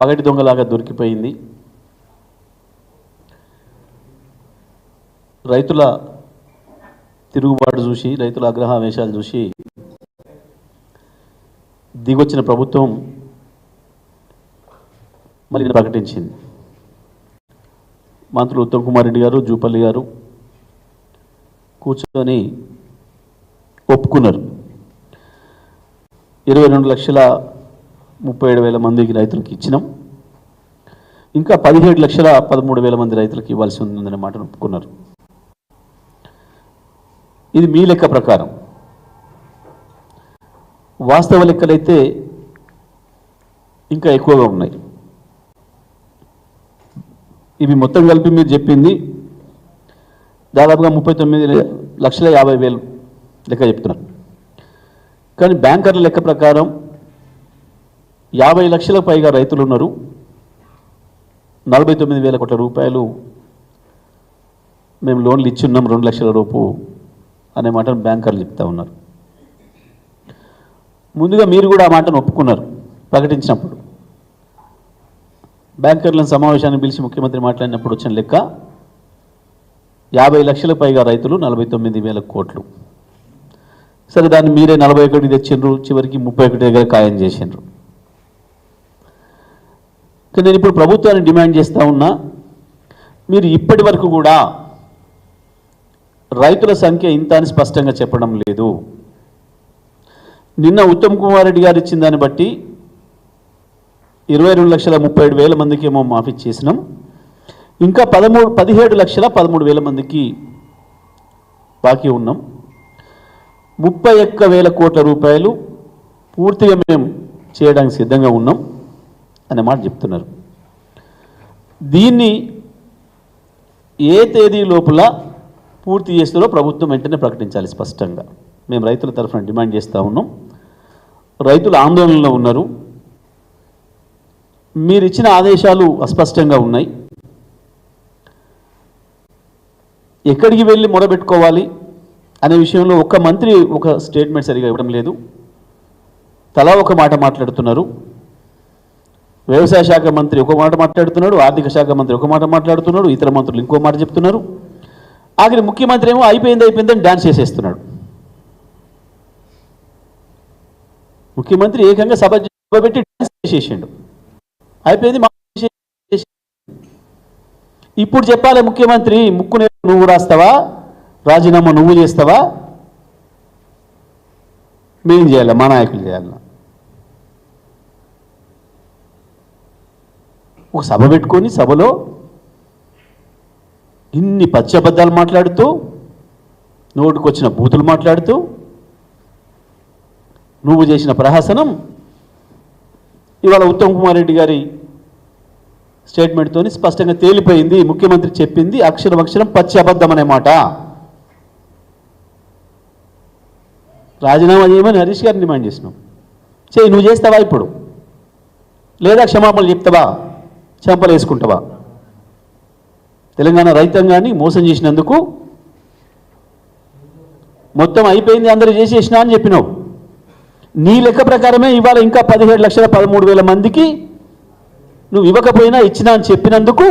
పగటి దొంగలాగా దొరికిపోయింది. రైతుల తిరుగుబాటు చూసి రైతుల అగ్రహావేశాలు చూసి దిగొచ్చిన ప్రభుత్వం మళ్ళీ ప్రకటించింది. మంత్రులు ఉత్తమ్ కుమార్ రెడ్డి గారు జూపల్లి గారు కూర్చొని ఒప్పుకున్నారు. ఇరవై రెండు లక్షల ముప్పై ఏడు వేల మందికి రైతులకు ఇచ్చినాం. ఇంకా పదిహేడు లక్షల పదమూడు వేల మంది రైతులకు ఇవ్వాల్సి ఉందనే మాటను ఒప్పుకున్నారు. ఇది మీ లెక్క ప్రకారం. వాస్తవ లెక్కలైతే ఇంకా ఎక్కువగా ఉన్నాయి. ఇవి మొత్తం కలిపి మీరు చెప్పింది దాదాపుగా ముప్పై తొమ్మిది లక్షల యాభై వేలు లెక్క చెప్తున్నారు. కానీ బ్యాంకర్ల లెక్క ప్రకారం యాభై లక్షలకు పైగా రైతులు ఉన్నారు నలభై తొమ్మిది వేల కోట్ల రూపాయలు మేము లోన్లు ఇచ్చున్నాం రెండు లక్షల రూపు అనే మాటను బ్యాంకర్లు చెప్తా ఉన్నారు. ముందుగా మీరు కూడా ఆ మాటను ఒప్పుకున్నారు ప్రకటించినప్పుడు. బ్యాంకర్లను సమావేశాన్ని పిలిచి ముఖ్యమంత్రి మాట్లాడినప్పుడు వచ్చిన లెక్క యాభై లక్షల పైగా రైతులు నలభై తొమ్మిది వేల కోట్లు. సరే దాన్ని మీరే నలభై ఒకటి తెచ్చిండ్రు చివరికి ముప్పై ఒకటి దగ్గర ఖాయం చేసిండ్రు. కానీ నేను ఇప్పుడు ప్రభుత్వాన్ని డిమాండ్ చేస్తూ ఉన్నా మీరు ఇప్పటి వరకు కూడా రైతుల సంఖ్య ఇంత అని స్పష్టంగా చెప్పడం లేదు. నిన్న ఉత్తమ్ కుమార్ రెడ్డి గారు ఇచ్చిన దాన్ని బట్టి ఇరవై రెండు లక్షల ముప్పై ఏడు వేల మందికి ఏమో మాఫీ చేసినాం. ఇంకా పదమూడు పదిహేడు లక్షల పదమూడు వేల మందికి బాకీ ఉన్నాం. ముప్పై ఒక్క వేల కోట్ల రూపాయలు పూర్తిగా మేము చేయడానికి సిద్ధంగా ఉన్నాం. అనే మాట చెప్తున్నారు. దీన్ని ఏ తేదీ లోపల పూర్తి చేస్తారో ప్రభుత్వం వెంటనే ప్రకటించాలి స్పష్టంగా. మేము రైతుల తరఫున డిమాండ్ చేస్తూ ఉన్నాం. రైతులు ఆందోళనలో ఉన్నారు. మీరు ఇచ్చిన ఆదేశాలు అస్పష్టంగా ఉన్నాయి. ఎక్కడికి వెళ్ళి మొరబెట్టుకోవాలి అనే విషయంలో ఒక్క మంత్రి ఒక స్టేట్మెంట్ సరిగా ఇవ్వడం లేదు. తలా ఒక మాట మాట్లాడుతున్నారు. వ్యవసాయ శాఖ మంత్రి ఒక మాట మాట్లాడుతున్నాడు ఆర్థిక శాఖ మంత్రి ఒక మాట మాట్లాడుతున్నాడు ఇతర మంత్రులు ఇంకో మాట చెప్తున్నారు. ఆఖరి ముఖ్యమంత్రి ఏమో అయిపోయింది అయిపోయిందని డాన్స్ చేసేస్తున్నాడు. ముఖ్యమంత్రి ఏకంగా సభ పెట్టి డాన్స్ చేసేసిండు. అయిపోయింది ఇప్పుడు చెప్పాలి ముఖ్యమంత్రి ముక్కు నువ్వు రాస్తావా? రాజీనామా నువ్వు చేస్తావా? మేం చేయాలి? మా నాయకులు చేయాలి? ఒక సభ పెట్టుకొని సభలో ఇన్ని పచ్చబద్ధాలు మాట్లాడుతూ నోటికొచ్చిన బూతులు మాట్లాడుతూ నువ్వు చేసిన ప్రహసనం ఇవాళ ఉత్తమ్ కుమార్ రెడ్డి గారి స్టేట్మెంట్తో స్పష్టంగా తేలిపోయింది ముఖ్యమంత్రి చెప్పింది అక్షరం అక్షరం పచ్చి అబద్ధం అనే మాట. రాజీనామా చేయమని హరీష్ గారిని డిమాండ్ చేసినాం. చేయి నువ్వు చేస్తావా ఇప్పుడు? లేదా క్షమాపణలు చెప్తావా? చెంపలు వేసుకుంటావా? తెలంగాణ రైతాంగాన్ని మోసం చేసినందుకు మొత్తం అయిపోయింది అందరూ చేసేసిన అని చెప్పినావు. నీ లెక్క ప్రకారమే ఇవాళ ఇంకా పదిహేడు లక్షల పదమూడు వేల మందికి నువ్వు ఇవ్వకపోయినా ఇచ్చినా అని చెప్పినందుకు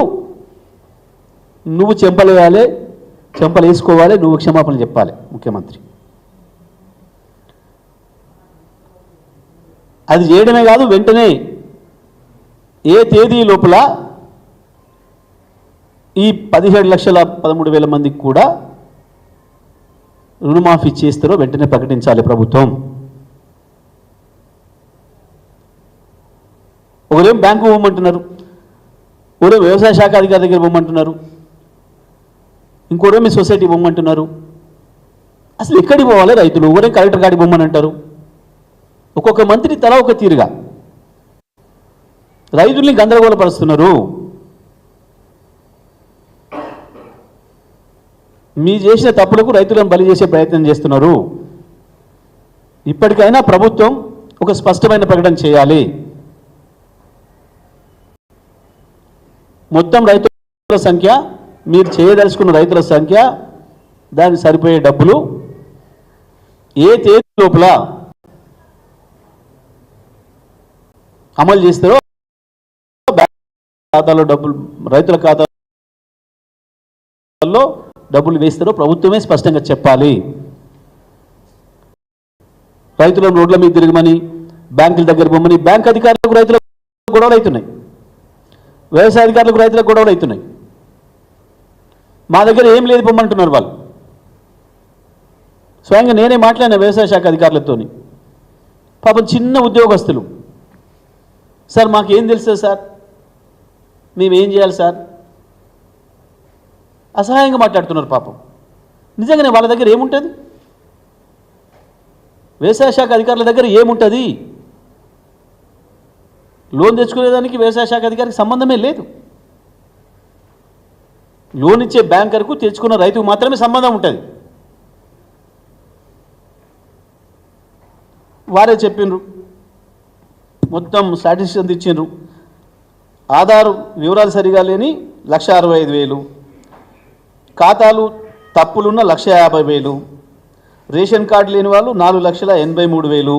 నువ్వు చెంపలు వేయాలి చెంపలు వేసుకోవాలి నువ్వు క్షమాపణ చెప్పాలి ముఖ్యమంత్రి. అది చేయడమే కాదు వెంటనే ఏ తేదీ లోపల ఈ పదిహేడు లక్షల పదమూడు వేల మందికి కూడా రుణమాఫీ చేస్తారో వెంటనే ప్రకటించాలి ప్రభుత్వం. ఒకరేం బ్యాంకు పోమంటున్నారు? ఒకరేం వ్యవసాయ శాఖ అధికారి దగ్గర పోమంటున్నారు? ఇంకోరేమి సొసైటీ పోమంటున్నారు? అసలు ఎక్కడికి పోవాలి రైతులు? ఒకరేం కలెక్టర్ గాడికి పోమని అంటారు ఒక్కొక్క మంత్రి తల ఒక తీరుగా. రైతుల్ని గందరగోళపరుస్తున్నారు మీ చేసిన తప్పులకు రైతులను బలి చేసే ప్రయత్నం చేస్తున్నారు. ఇప్పటికైనా ప్రభుత్వం ఒక స్పష్టమైన ప్రకటన చేయాలి. మొత్తం రైతుల సంఖ్య మీరు చేయదలుచుకున్న రైతుల సంఖ్య దానికి సరిపోయే డబ్బులు ఏ తేదీ లోపల అమలు చేస్తారో ఖాతాలో డబ్బులు రైతుల ఖాతాలో డబ్బులు వేస్తారో ప్రభుత్వమే స్పష్టంగా చెప్పాలి. రైతులను రోడ్ల మీద తిరగమని బ్యాంకుల దగ్గర పొమ్మని బ్యాంక్ అధికారులకు రైతులకు గొడవలు అవుతున్నాయి. వ్యవసాయ అధికారులకు రైతులకు గొడవలు అవుతున్నాయి. మా దగ్గర ఏం లేదు పొమ్మంటున్నారు వాళ్ళు. స్వయంగా నేనే మాట్లాడిన వ్యవసాయ శాఖ అధికారులతోని. పాపం చిన్న ఉద్యోగస్తులు. సార్ మాకేం తెలుసు సార్? మేమేం చేయాలి సార్? అసహాయంగా మాట్లాడుతున్నారు పాపం. నిజంగానే వాళ్ళ దగ్గర ఏముంటుంది? వ్యవసాయ శాఖ అధికారుల దగ్గర ఏముంటుంది? లోన్ తెచ్చుకునేదానికి వ్యవసాయ శాఖ అధికారికి సంబంధమే లేదు. లోన్ ఇచ్చే బ్యాంకర్కు తెచ్చుకున్న రైతుకు మాత్రమే సంబంధం ఉంటుంది. వారే చెప్పిండ్రు మొత్తం సాటిస్ఫాక్షన్ ఇచ్చిండ్రు. ఆధార్ వివరాలు సరిగా లేని లక్ష అరవై ఐదు వేలు. ఖాతాలు తప్పులున్న లక్ష యాభై వేలు. రేషన్ కార్డు లేని వాళ్ళు నాలుగు లక్షల ఎనభై మూడు వేలు.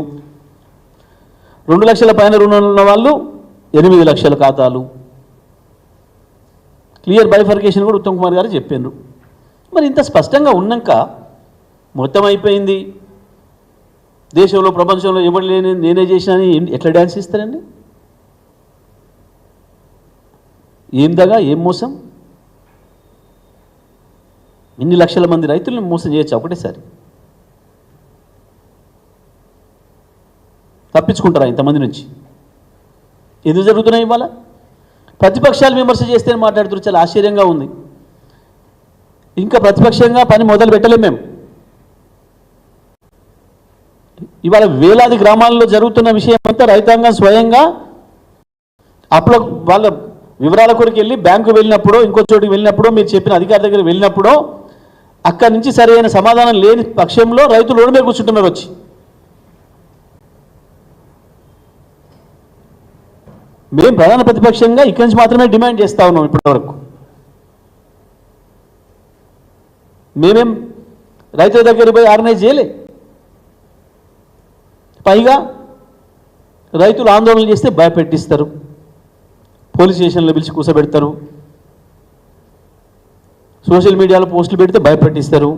రెండు లక్షల పైన రుణాలు ఉన్న వాళ్ళు ఎనిమిది లక్షల ఖాతాలు. క్లియర్ బైఫర్కేషన్ కూడా ఉత్తమ్ కుమార్ గారు చెప్పారు మరి ఇంత స్పష్టంగా ఉన్నాక మొత్తం అయిపోయింది. దేశంలో ప్రపంచంలో ఎవరు లేని నేనే చేసినా ఎట్లా డ్యాన్స్ ఇస్తారండి ఏం దగా ఏం మోసం? ఇన్ని లక్షల మంది రైతులను మోసం చేయొచ్చు? ఒకటేసారి. తప్పించుకుంటారా ఇంతమంది నుంచి? ఎందుకు జరుగుతున్నాయి ఇవాళ? ప్రతిపక్షాలు విమర్శ చేస్తే మాట్లాడుతున్నారు. చాలా ఆశ్చర్యంగా ఉంది. ఇంకా ప్రతిపక్షంగా పని మొదలు పెట్టలేం మేము. ఇవాళ వేలాది గ్రామాల్లో జరుగుతున్న విషయం అంతా రైతాంగం స్వయంగా అప్పుడు వాళ్ళ వివరాల కొరకు వెళ్ళి బ్యాంకు వెళ్ళినప్పుడు ఇంకో చోటుకి వెళ్ళినప్పుడు మీరు చెప్పిన అధికారి దగ్గర వెళ్ళినప్పుడు అక్కడి నుంచి సరైన సమాధానం లేని పక్షంలో రైతులు రోడ్డు మీద కూర్చుంటున్నారు వచ్చి. మేము ప్రధాన ప్రతిపక్షంగా ఇక్కడి నుంచి మాత్రమే డిమాండ్ చేస్తా ఉన్నాం ఇప్పటివరకు. మేమేం రైతుల దగ్గర పోయి ఆర్గనైజ్ చేయలే. పైగా రైతులు ఆందోళన చేస్తే భయపెట్టిస్తారు. పోలీస్ స్టేషన్లో పిలిచి కూసబెడతారు. సోషల్ మీడియాలో పోస్టులు పెడితే భయపెట్టిస్తారు.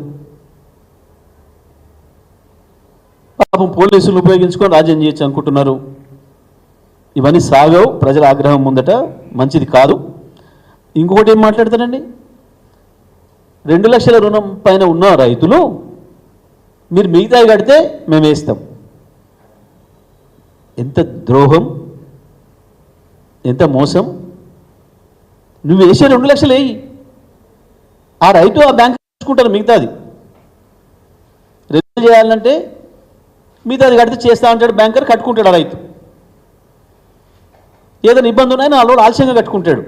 పాపం పోలీసులు ఉపయోగించుకొని రాజ్యం చేయొచ్చు అనుకుంటున్నారు. ఇవన్నీ సాగవు ప్రజల ఆగ్రహం ముందట మంచిది కాదు. ఇంకొకటి ఏం మాట్లాడతారండి? రెండు లక్షల రుణం పైన ఉన్న రైతులు మీరు మిగతాయి కడితే మేము వేస్తాం ఎంత ద్రోహం! ఎంత మోసం? నువ్వు వేసే రెండు లక్షలు వేయి. ఆ రైతు ఆ బ్యాంక్ తీసుకుంటారు మిగతాది. రెండు చేయాలంటే మిగతాది కడితే చేస్తా అంటాడు బ్యాంకర్ కట్టుకుంటాడు ఆ రైతు. ఏదైనా ఇబ్బంది ఉన్నాయని ఆ రోజులు ఆలస్యంగా కట్టుకుంటాడు.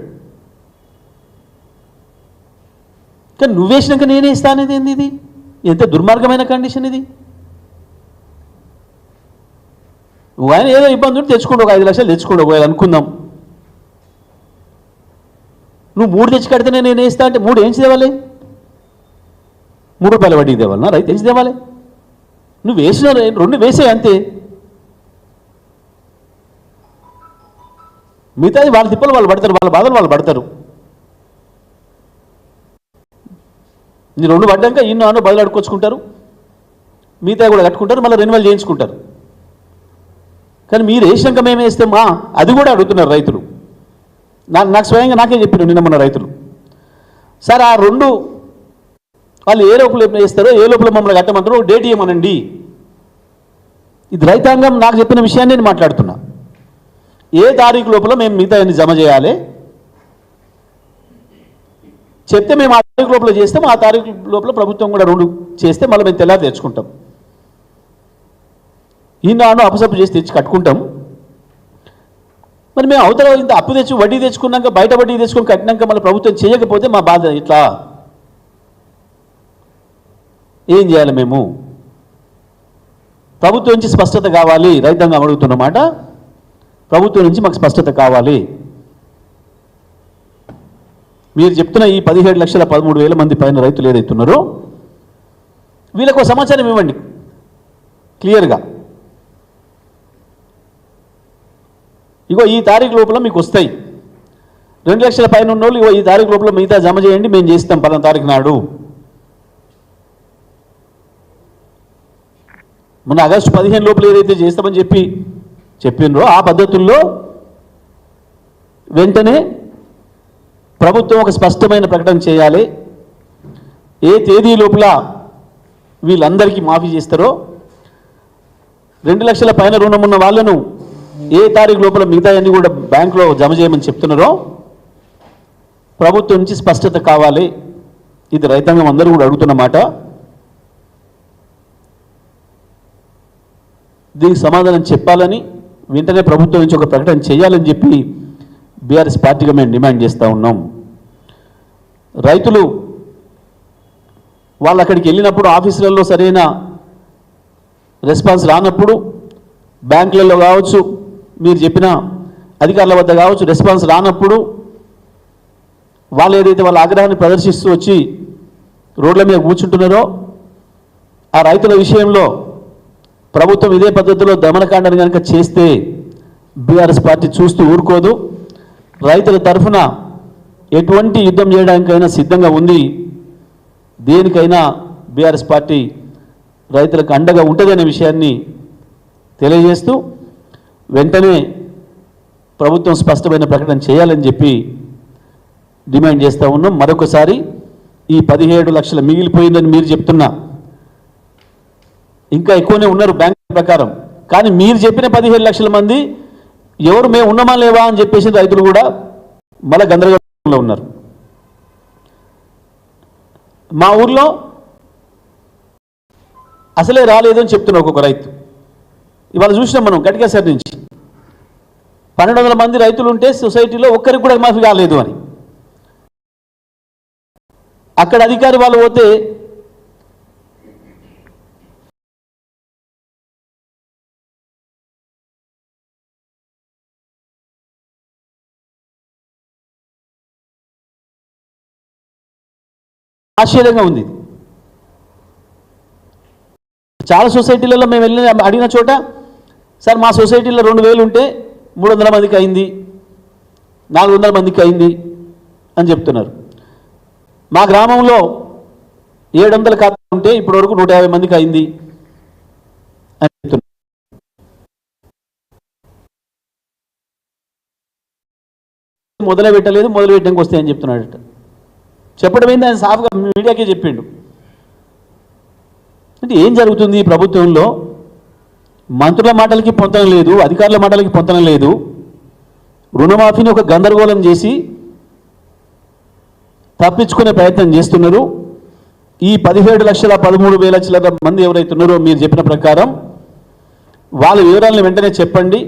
కానీ నువ్వేసినాక నేనే ఇస్తానేది ఏంది ఇది? ఎంత దుర్మార్గమైన కండిషన్ ఇది? నువ్వు ఆయన ఏదో ఇబ్బంది ఉంటే తెచ్చుకోండి ఒక ఐదు లక్షలు తెచ్చుకోండి ఒకవేళ అనుకుందాం. నువ్వు మూడు తెచ్చి కడితేనే నేను వేస్తా అంటే మూడు ఏంచి తేవాలి? మూడు రూపాయల వడ్డీ తేవాలన్నా రైతు ఎంచి తేవాలి? నువ్వు వేసిన రెండు వేసే అంతే. మిగతాది వాళ్ళ తిప్పలు వాళ్ళు పడతారు వాళ్ళ బాధలు వాళ్ళు పడతారు. నీ రెండు పడ్డాక ఇన్నో అన్నో బదులు అడుకొచ్చుకుంటారు మిగతా కూడా కట్టుకుంటారు మళ్ళీ రెన్యువల్ చేయించుకుంటారు. కానీ మీరు వేసినాక మేము వేస్తే మా అది కూడా అడుగుతున్నారు రైతులు. నాకు నాకు స్వయంగా నాకే చెప్పారు నిన్న మన రైతులు. సార్ ఆ రెండు వాళ్ళు ఏ లోపల వేస్తారో ఏ లోపల మమ్మల్ని కట్టమంటారో డేట్ ఇవ్వమనండి. ఇది రైతాంగం నాకు చెప్పిన విషయాన్ని నేను మాట్లాడుతున్నా. ఏ తారీఖు లోపల మేము మిగతా జమ చేయాలి? చెప్తే మేము ఆ తారీఖు లోపల చేస్తాం ఆ తారీఖు లోపల ప్రభుత్వం కూడా రెండు చేస్తే మళ్ళీ మేము తెల్లారి తెచ్చుకుంటాం. ఈనాడు అపసప్పు చేసి తెచ్చి కట్టుకుంటాం. మరి మేము అవతల ఇంత అప్పు తెచ్చి వడ్డీ తెచ్చుకున్నాక బయట వడ్డీ తెచ్చుకొని కట్టినాక మళ్ళీ ప్రభుత్వం చేయకపోతే మా బాధ ఇట్లా? ఏం చేయాలి మేము? ప్రభుత్వం నుంచి స్పష్టత కావాలి రైతాంగం అడుగుతున్నమాట ప్రభుత్వం నుంచి మాకు స్పష్టత కావాలి. మీరు చెప్తున్న ఈ పదిహేడు లక్షల పదమూడు వేల మంది పైన రైతులు ఏదైతున్నారో వీళ్ళకు ఒక సమాచారం ఇవ్వండి. క్లియర్గా. ఇగో ఈ తారీఖు లోపల మీకు వస్తాయి. రెండు లక్షల పైన ఉన్న వాళ్ళు ఇగో ఈ తారీఖు లోపల మిగతా జమ చేయండి మేము చేస్తాం పలానా తారీఖు నాడు. మొన్న ఆగస్టు పదిహేను లోపల ఏదైతే చేస్తామని చెప్పి చెప్పినరో ఆ పద్ధతుల్లో వెంటనే ప్రభుత్వం ఒక స్పష్టమైన ప్రకటన చేయాలి. ఏ తేదీ లోపల వీళ్ళందరికీ మాఫీ చేస్తారో రెండు లక్షల పైన రుణం ఉన్న వాళ్ళను ఏ తారీఖు లోపల మిగతా అన్ని కూడా బ్యాంకులో జమ చేయమని చెప్తున్నారో ప్రభుత్వం నుంచి స్పష్టత కావాలి. ఇది రైతాంగం అందరూ కూడా అడుగుతున్న మాట. దీనికి సమాధానం చెప్పాలని వెంటనే ప్రభుత్వం నుంచి ఒక ప్రకటన చేయాలని చెప్పి బీఆర్ఎస్ పార్టీగా మేము డిమాండ్ చేస్తూ ఉన్నాం. రైతులు వాళ్ళు అక్కడికి వెళ్ళినప్పుడు ఆఫీసులలో సరైన రెస్పాన్స్ రానప్పుడు బ్యాంకులలో కావచ్చు మీరు చెప్పిన అధికారుల వద్ద కావచ్చు రెస్పాన్స్ రానప్పుడు వాళ్ళు ఏదైతే వాళ్ళ ఆగ్రహాన్ని ప్రదర్శిస్తూ వచ్చి రోడ్ల మీద కూర్చుంటున్నారో ఆ రైతుల విషయంలో ప్రభుత్వం ఇదే పద్ధతిలో దమనకాండని కనుక చేస్తే బీఆర్ఎస్ పార్టీ చూస్తూ ఊరుకోదు. రైతుల తరఫున ఎటువంటి యుద్ధం చేయడానికైనా సిద్ధంగా ఉంది. దేనికైనా బీఆర్ఎస్ పార్టీ రైతులకు అండగా ఉంటుందనే విషయాన్ని తెలియజేస్తూ వెంటనే ప్రభుత్వం స్పష్టమైన ప్రకటన చేయాలని చెప్పి డిమాండ్ చేస్తూ ఉన్నాం. మరొకసారి ఈ పదిహేడు లక్షల మిగిలిపోయిందని మీరు చెప్తున్నా. ఇంకా ఎక్కువనే ఉన్నారు బ్యాంక్ ప్రకారం. కానీ మీరు చెప్పిన పదిహేడు లక్షల మంది ఎవరు మేము ఉన్నామా లేవా అని చెప్పేసి రైతులు కూడా మళ్ళీ గందరగోళంలో ఉన్నారు. మా ఊర్లో అసలే రాలేదని చెప్తున్నా ఒక్కొక్క రైతు. ఇవాళ చూసినాం మనం గట్టిగా నుంచి. పన్నెండు వందల మంది రైతులు ఉంటే సొసైటీలో ఒక్కరికి కూడా మాఫీ కాలేదు అని. అక్కడ అధికారి వాళ్ళు పోతే ఆశ్చర్యంగా ఉంది. చాలా సొసైటీలలో మేము వెళ్ళిన అడిగిన చోట సార్ మా సొసైటీలో రెండు వేలు ఉంటే మూడు వందల మందికి అయింది నాలుగు వందల మందికి అయింది అని చెప్తున్నారు. మా గ్రామంలో ఏడు వందల ఖాతా ఉంటే ఇప్పటి వరకు నూట యాభై మందికి అయింది అని చెప్తున్నారు. మొదలు పెట్టలేదు మొదలు పెట్టడానికి అని చెప్తున్నాడట. చెప్పడం ఏంది ఆయన సాఫ్గా మీడియాకే చెప్పిండు. అంటే ఏం జరుగుతుంది ఈ ప్రభుత్వంలో? మంత్రుల మాటలకి పొంతన లేదు అధికారుల మాటలకి పొంతన లేదు. రుణమాఫీని ఒక గందరగోళం చేసి తప్పించుకునే ప్రయత్నం చేస్తున్నారు. ఈ పదిహేడు లక్షల పదమూడు వేల చిల్లర మంది ఎవరైతే ఉన్నారో మీరు చెప్పిన ప్రకారం వాళ్ళ వివరాలను వెంటనే చెప్పండి.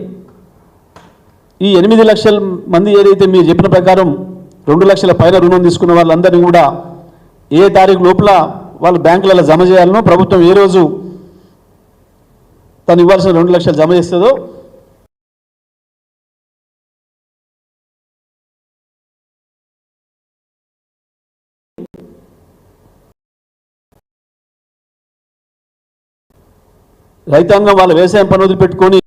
ఈ ఎనిమిది లక్షల మంది ఏదైతే మీరు చెప్పిన ప్రకారం రెండు లక్షల పైన రుణం తీసుకున్న వాళ్ళందరినీ కూడా ఏ తారీఖు లోపల వాళ్ళు బ్యాంకులలో జమ చేయాలనో ప్రభుత్వం ఏ రోజు తను ఇవ్వాల్సిన రెండు లక్షలు జమ చేస్తుందో రైతాంగం వాళ్ళ వ్యవసాయం పని వదిలిపెట్టుకొని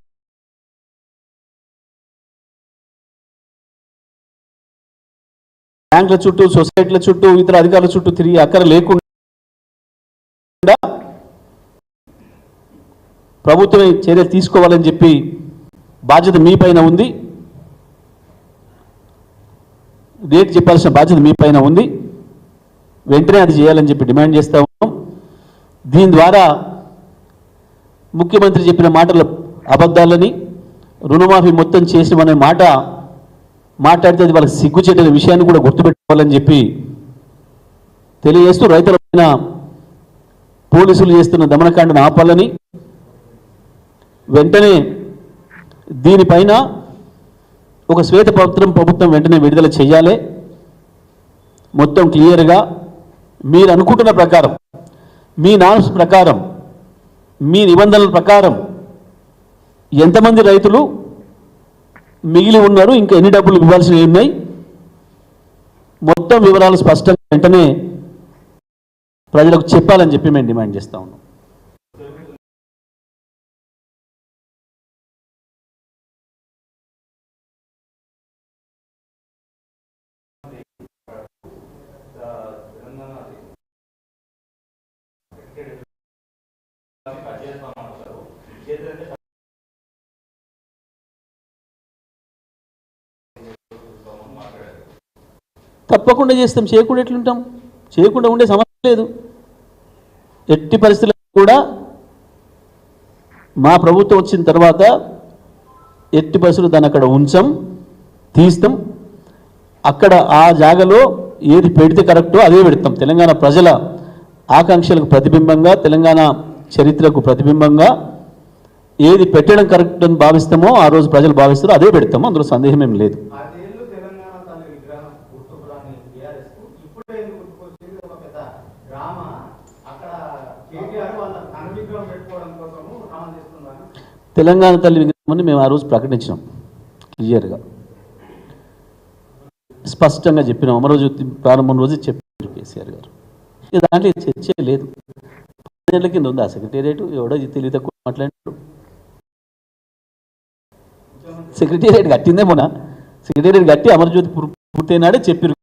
బ్యాంకుల చుట్టూ సొసైటీల చుట్టూ ఇతర అధికారుల చుట్టూ తిరిగి అక్కడ లేకుండా ప్రభుత్వమే చర్యలు తీసుకోవాలని చెప్పి బాధ్యత మీ పైన ఉంది. రేట్ చెప్పాల్సిన బాధ్యత మీ పైన ఉంది. వెంటనే అది చేయాలని చెప్పి డిమాండ్ చేస్తా ఉన్నాం. దీని ద్వారా ముఖ్యమంత్రి చెప్పిన మాటల అబద్ధాలని రుణమాఫీ మొత్తం చేసిమనే మాట మాట్లాడితే అది వాళ్ళకి సిగ్గుచేటైన విషయాన్ని కూడా గుర్తుపెట్టుకోవాలని చెప్పి తెలియజేస్తూ రైతుల పోలీసులు చేస్తున్న దమనకాండను ఆపాలని వెంటనే దీనిపైన ఒక శ్వేతపత్రం ప్రభుత్వం వెంటనే విడుదల చేయాలి. మొత్తం క్లియర్గా మీరు అనుకుంటున్న ప్రకారం మీ నామ్స్ ప్రకారం మీ నిబంధనల ప్రకారం ఎంతమంది రైతులు మిగిలి ఉన్నారు ఇంకా ఎన్ని డబ్బులు ఇవ్వాల్సినవి ఉన్నాయి? మొత్తం వివరాలు స్పష్టంగా వెంటనే ప్రజలకు చెప్పాలని చెప్పి మేము డిమాండ్ చేస్తా ఉన్నాం. తప్పకుండా చేస్తాం. చేయకుండా ఎట్లుంటాం? చేయకుండా ఉండే సమస్య లేదు. ఎట్టి పరిస్థితుల్లో కూడా మా ప్రభుత్వం వచ్చిన తర్వాత ఎట్టి పరిస్థితులు దాన్ని అక్కడ ఉంచాం తీస్తాం. అక్కడ ఆ జాగలో ఏది పెడితే కరెక్టో అదే పెడతాం. తెలంగాణ ప్రజల ఆకాంక్షలకు ప్రతిబింబంగా తెలంగాణ చరిత్రకు ప్రతిబింబంగా ఏది పెట్టడం కరెక్ట్ అని భావిస్తామో ఆ రోజు ప్రజలు భావిస్తారో అదే పెడతాము. అందులో సందేహం ఏం లేదు పదేళ్ళు తెలంగాణ తల్లి విగ్రహం గుర్తుకు రాని టీఆర్ఎస్కు ఇప్పుడే ఎందుకు గుర్తుకొచ్చింది ఒక పెద్ద డ్రామా అక్కడ కేటీఆర్ వాళ్ళ తన విగ్రహం పెట్టుకోవడం కోసము డ్రామా చేస్తున్నారు తెలంగాణ తల్లి విగ్రహం మేము ఆ రోజు ప్రకటించినాం. క్లియర్గా. స్పష్టంగా చెప్పినాం. అమరోజు ప్రారంభం రోజు చెప్పారు కేసీఆర్ గారు. దాంట్లో చర్చే లేదు. పదేళ్ళ కింద ఉంది ఆ సెక్రటేరియట్. ఎవడో తెలివి తక్కువ మాట్లాడాడు సెక్రటేరియట్ కట్టిందే మొన్న. సెక్రటేరియట్ కట్టి అమరజ్యోతి పూర్తయినాడే చెప్పారు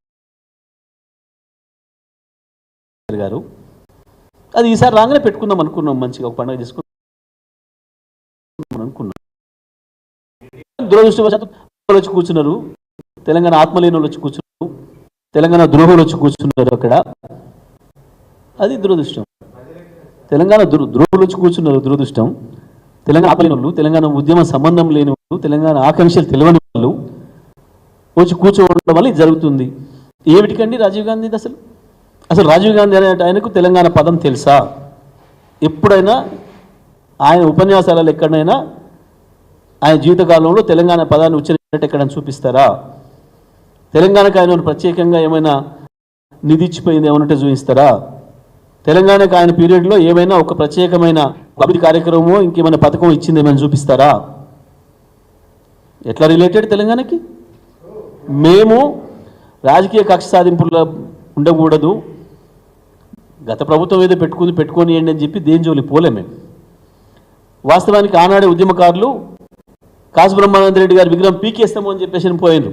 గారు. అది ఈసారి రాగానే పెట్టుకుందాం అనుకున్నాం మంచిగా ఒక పండుగ చేసుకున్నాం దురదృష్టవశాత్తు వచ్చి కూర్చున్నారు. తెలంగాణ ఆత్మలేని వచ్చి కూర్చున్నారు. తెలంగాణ ద్రోహులు వచ్చి కూర్చున్నారు అక్కడ. అది దురదృష్టం. తెలంగాణ దుర్ ద్రోహులు వచ్చి కూర్చున్నారు దురదృష్టం. తెలంగాణ ఆత్మలేని వాళ్ళు తెలంగాణ ఉద్యమ సంబంధం లేని వాళ్ళు తెలంగాణ ఆకాంక్షలు తెలియని వాళ్ళు వచ్చి కూర్చోవడం వల్ల ఇది జరుగుతుంది. ఏమిటికండి రాజీవ్ గాంధీ అసలు? అసలు రాజీవ్ గాంధీ అనే ఆయనకు తెలంగాణ పదం తెలుసా? ఎప్పుడైనా ఆయన ఉపన్యాసాలలో ఎక్కడైనా ఆయన జీవితకాలంలో తెలంగాణ పదాన్ని ఉచ్చరించినట్టు ఎక్కడైనా చూపిస్తారా? తెలంగాణకు ఆయన ప్రత్యేకంగా ఏమైనా నిధి ఇచ్చిపోయింది ఏమన్నట్టు చూపిస్తారా? తెలంగాణకు ఆయన పీరియడ్లో ఏమైనా ఒక ప్రత్యేకమైన అభివృద్ధి కార్యక్రమమో ఇంకేమైనా పథకం ఇచ్చింది ఏమైనా చూపిస్తారా? ఎట్లా రిలేటెడ్ తెలంగాణకి? మేము రాజకీయ కక్ష సాధింపుల్లో ఉండకూడదు. గత ప్రభుత్వం ఏదో పెట్టుకుంది పెట్టుకొని అని చెప్పి దేని జోలి పోలే మేము. వాస్తవానికి ఆనాడే ఉద్యమకారులు కాసు బ్రహ్మానంద రెడ్డి గారి విగ్రహం పీకేస్తాము అని చెప్పేసి పోయినరు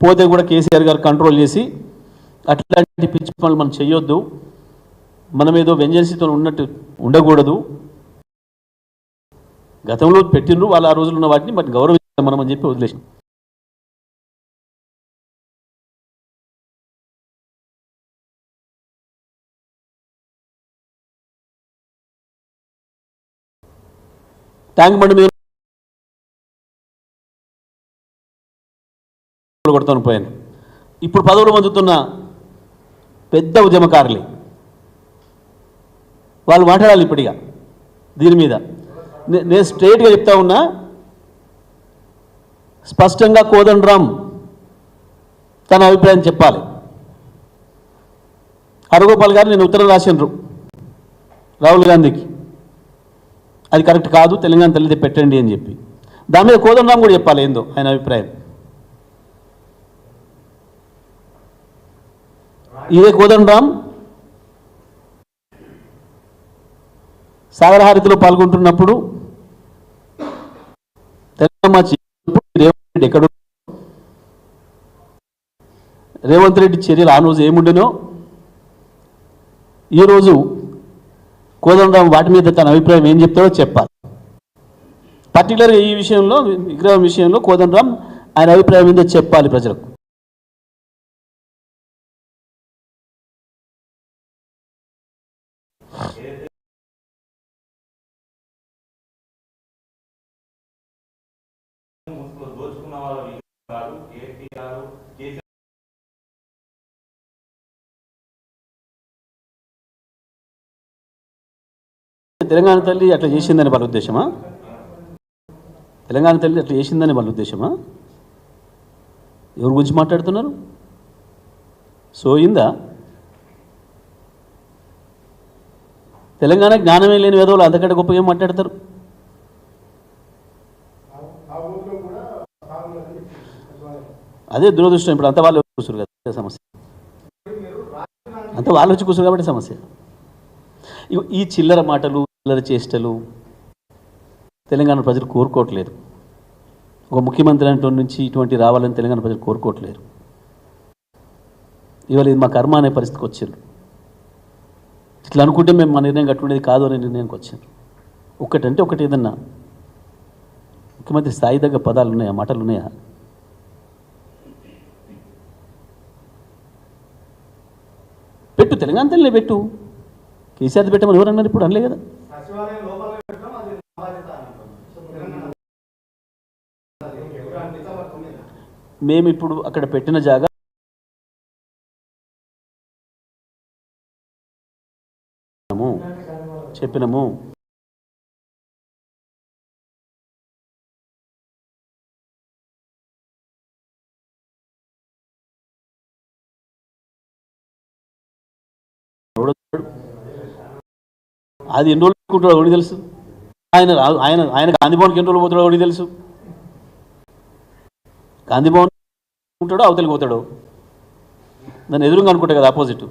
పోతే కూడా కేసీఆర్ గారు కంట్రోల్ చేసి అట్లాంటి పిచ్చి పనులు మనం చేయొద్దు. మనం ఏదో వెంజెన్సీతో ఉన్నట్టు ఉండకూడదు. గతంలో పెట్టిండ్రు వాళ్ళు ఆ రోజులు ఉన్న వాటిని బట్ గౌరవించాలి మనం అని చెప్పి వదిలేసాం ట్యాంక్ బండి మీద కొడుతాను పోయాను ఇప్పుడు పదవులు పొందుతున్న పెద్ద ఉద్యమకారులే. వాళ్ళు మాట్లాడాలి ఇప్పటిగా దీని మీద. నేను స్ట్రేట్గా చెప్తా ఉన్నా స్పష్టంగా కోదండరామ్ తన అభిప్రాయం చెప్పాలి. హరగోపాల్ గారు నేను ఉత్తరం రాసినరు రాహుల్ గాంధీకి. అది కరెక్ట్ కాదు తెలంగాణ తల్లిదే పెట్టండి అని చెప్పి. దాని మీద కోదండరామ్ కూడా చెప్పాలి ఏందో ఆయన అభిప్రాయం. ఇదే కోదండరామ్ సాగరహారతిలో పాల్గొంటున్నప్పుడు తెలంగాణ రేవంత్ రెడ్డి ఎక్కడ రేవంత్ రెడ్డి చర్యలు ఆ రోజు ఏముండెనో ఈరోజు కోదండరామ్ వాటి మీద తన అభిప్రాయం ఏం చెప్తాడో చెప్పాలి. పర్టికులర్గా ఈ విషయంలో విగ్రహం విషయంలో కోదండరామ్ ఆయన అభిప్రాయం ఏందో చెప్పాలి ప్రజలకు. దోచుకున్న కేటీఆర్ కేసీఆర్ తెలంగాణ తల్లి అట్లా చేసిందని వాళ్ళ ఉద్దేశమా? తెలంగాణ తల్లి అట్లా చేసిందని వాళ్ళ ఉద్దేశమా? ఎవరి గురించి మాట్లాడుతున్నారు? సోయిందా తెలంగాణ జ్ఞానమే లేని వేదవులు అంతకంటే గొప్ప ఏం మాట్లాడతారు? అదే దురదృష్టం. ఇప్పుడు అంత వాళ్ళు కూర్చురు కదా సమస్య. అంత వాళ్ళు వచ్చి కూర్చురు కాబట్టి సమస్య. ఇగో ఈ చిల్లర మాటలు చిల్లర చేష్టలు తెలంగాణ ప్రజలు కోరుకోవట్లేదు. ఒక ముఖ్యమంత్రి అంటే నుంచి ఇటువంటి రావాలని తెలంగాణ ప్రజలు కోరుకోవట్లేరు ఇవాళ ఇది మా కర్మ అనే పరిస్థితికి వచ్చారు. ఇట్లా అనుకుంటే మేము మా నిర్ణయం కట్టుకునేది కాదు అనే నిర్ణయానికి వచ్చారు ఒకటంటే ఒకటి ఏదన్నా ముఖ్యమంత్రి స్థాయి దగ్గర పదాలు ఉన్నాయా మాటలు ఉన్నాయా? పెట్టు తెలంగాణ తల్లినే పెట్టు. కేసీఆర్ పెట్టమని ఎవరన్నారు ఇప్పుడు? అనలే కదా. మేము ఇప్పుడు అక్కడ పెట్టిన జాగా చెప్పినము. అది ఎన్ని రోజులు పెట్టుకుంటాడో ఎవడికి తెలుసు? ఆయన ఆయన ఆయన గాంధీ భవన్కి ఎన్ని రోజులు పోతాడో ఎవడికి తెలుసు? గాంధీ భవన్ ఉంటాడో అవతలికి పోతాడు? దాన్ని ఎదురుగా అనుకుంటా కదా ఆపోజిట్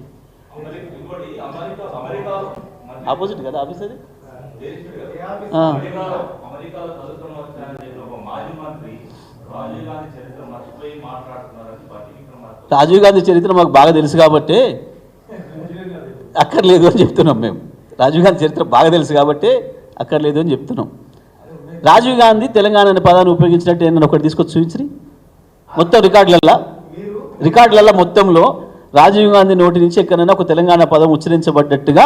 ఆపోజిట్ కదా ఆఫీస్ అది? రాజీవ్ గాంధీ చరిత్ర మాకు బాగా తెలుసు కాబట్టి అక్కర్లేదు అని చెప్తున్నాం మేము. రాజీవ్ గాంధీ చరిత్ర బాగా తెలుసు కాబట్టి అక్కర్లేదు అని చెప్తున్నాం. రాజీవ్ గాంధీ తెలంగాణ అనే పదాన్ని ఉపయోగించినట్టు నేను ఒకటి తీసుకొచ్చి చూపించి మొత్తం రికార్డులల్లా? మీరు రికార్డులలో మొత్తంలో రాజీవ్ గాంధీ నోటి నుంచి ఎక్కడైనా ఒక తెలంగాణ పదం ఉచ్చరించబడ్డట్టుగా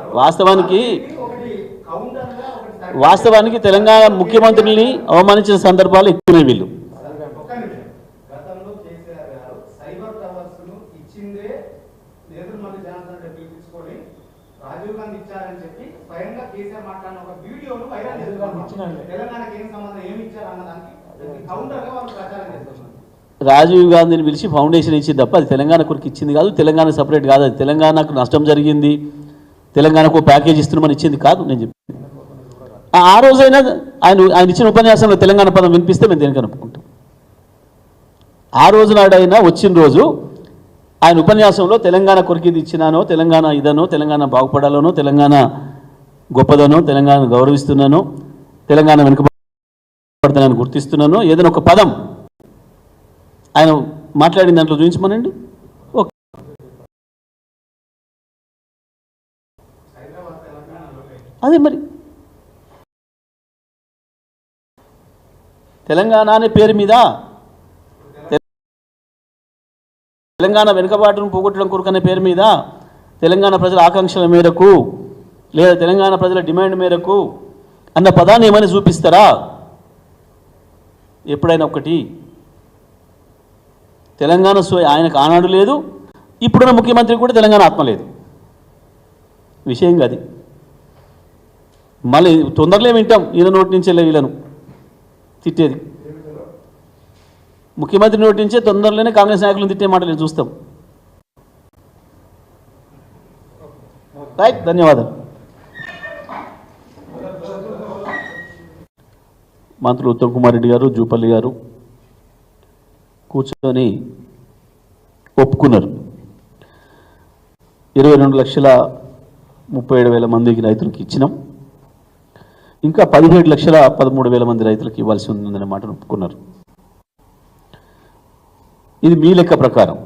వాస్తవానికి వాస్తవానికి తెలంగాణ ముఖ్యమంత్రిని అవమానించిన సందర్భాలు ఎక్కువనే వీళ్ళు. రాజీవ్ గాంధీని పిలిచి ఫౌండేషన్ ఇచ్చింది తప్ప అది తెలంగాణ కొరకు ఇచ్చింది కాదు తెలంగాణ సపరేట్ కాదు అది తెలంగాణకు నష్టం జరిగింది. తెలంగాణకు ప్యాకేజ్ ఇస్తున్నామని ఇచ్చింది కాదు నేను చెప్పింది. ఆ- ఆ రోజైనా ఆయన ఆయన ఇచ్చిన ఉపన్యాసంలో తెలంగాణ పదం వినిపిస్తే మేము దేనికి అనుకుంటాం ఆ రోజు నాడైనా వచ్చిన రోజు ఆయన ఉపన్యాసంలో తెలంగాణ కొరికి ఇది ఇచ్చినానో తెలంగాణ ఇదనో తెలంగాణ బాగుపడాలనో తెలంగాణ గొప్పదనో తెలంగాణ గౌరవిస్తున్నానో తెలంగాణ వెనుకబడుతున్నాను గుర్తిస్తున్నానో ఏదైనా ఒక పదం ఆయన మాట్లాడిన దాంట్లో చూపించమనండి. అదే మరి. తెలంగాణ అనే పేరు మీద తెలంగాణ వెనుకబాటును పోగొట్టడం కొరకు అనే పేరు మీద తెలంగాణ ప్రజల ఆకాంక్షల మేరకు లేదా తెలంగాణ ప్రజల డిమాండ్ మేరకు అన్న పదాన్ని ఏమైనా చూపిస్తారా? ఎప్పుడైనా ఒకటి. తెలంగాణ సో ఆయనకు ఆనాడు లేదు ఇప్పుడున్న ముఖ్యమంత్రి కూడా తెలంగాణ ఆత్మ లేదు. విషయం కాదు మళ్ళీ తొందరలే వింటాం? ఈయన నోటి నుంచే వీళ్ళను. తిట్టేది. ముఖ్యమంత్రి నోటి నుంచే తొందరలోనే కాంగ్రెస్ నాయకులను తిట్టే మాటలు చూస్తాం. రైట్ ధన్యవాదాలు. మంత్రులు ఉత్తమ్ కుమార్ రెడ్డి గారు జూపల్లి గారు కూర్చొని ఒప్పుకున్నారు. ఇరవై రెండు లక్షల ముప్పై ఏడు వేల మందికి రైతులకు ఇచ్చినాం. ఇంకా పదిహేడు లక్షల పదమూడు వేల మంది రైతులకు ఇవ్వాల్సి ఉందనే మాటను ఒప్పుకున్నారు. ఇది మీ లెక్క ప్రకారం.